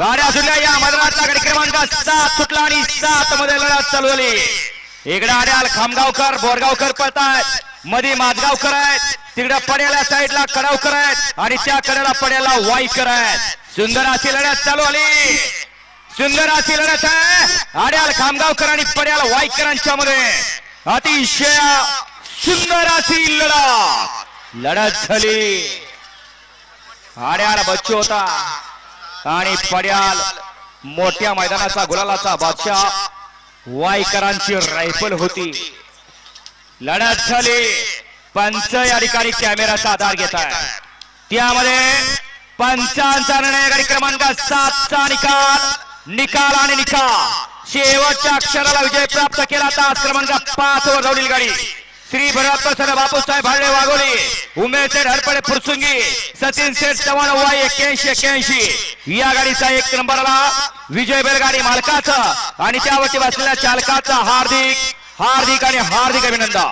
गाड्या सुटल्या या मैदानातला गडी क्रमांक सात सुटला आणि सात मध्ये लढत चालू झाली. इकडे आड्याल खामगावकर बोरगावकर पळतायत. मध्ये माझगावकर आहेत. तिकडे पड्याला साईडला कडावकर आहेत. आणि त्या कड्याला पड्याला वाईकर आहेत. सुंदर अशी लढत चालू आली. सुंदर अशी लढत आहे. आड्याल खामगावकर आणि पड्याला वाईकरांच्या मध्ये. अतिशय सुंदर अशी लढा लढत झाली. आड्याला बच्चू होता. आणि पड्याल मोठ्या मैदानाचा गुलालाचा बादशाह वाईकरांची रायफल होती. लढत झाली. पंच या ठिकाणी कॅमेराचा आधार घेत आहे. त्यामध्ये पंचांचा निर्णय गाडी क्रमांक सातचा निकाल निकाल आणि निकाल. शेवटच्या अक्षराला विजय प्राप्त केला. तास क्रमांक पाच वर धावलेली गाडी. श्री भरतप्रसन्न बापूसाहेब भाडे वाघोली उमेश शेठ हरपडे फुरसुंगी सचिन शेठ चव्हाण वाय एक्क्याऐंशी एक्क्याऐंशी. या गाडीचा एक नंबरला विजय बैलगाडी मालकाचा आणि त्यावरती बसलेल्या चालकाचा हार्दिक हार्दिक आणि हार्दिक अभिनंदन.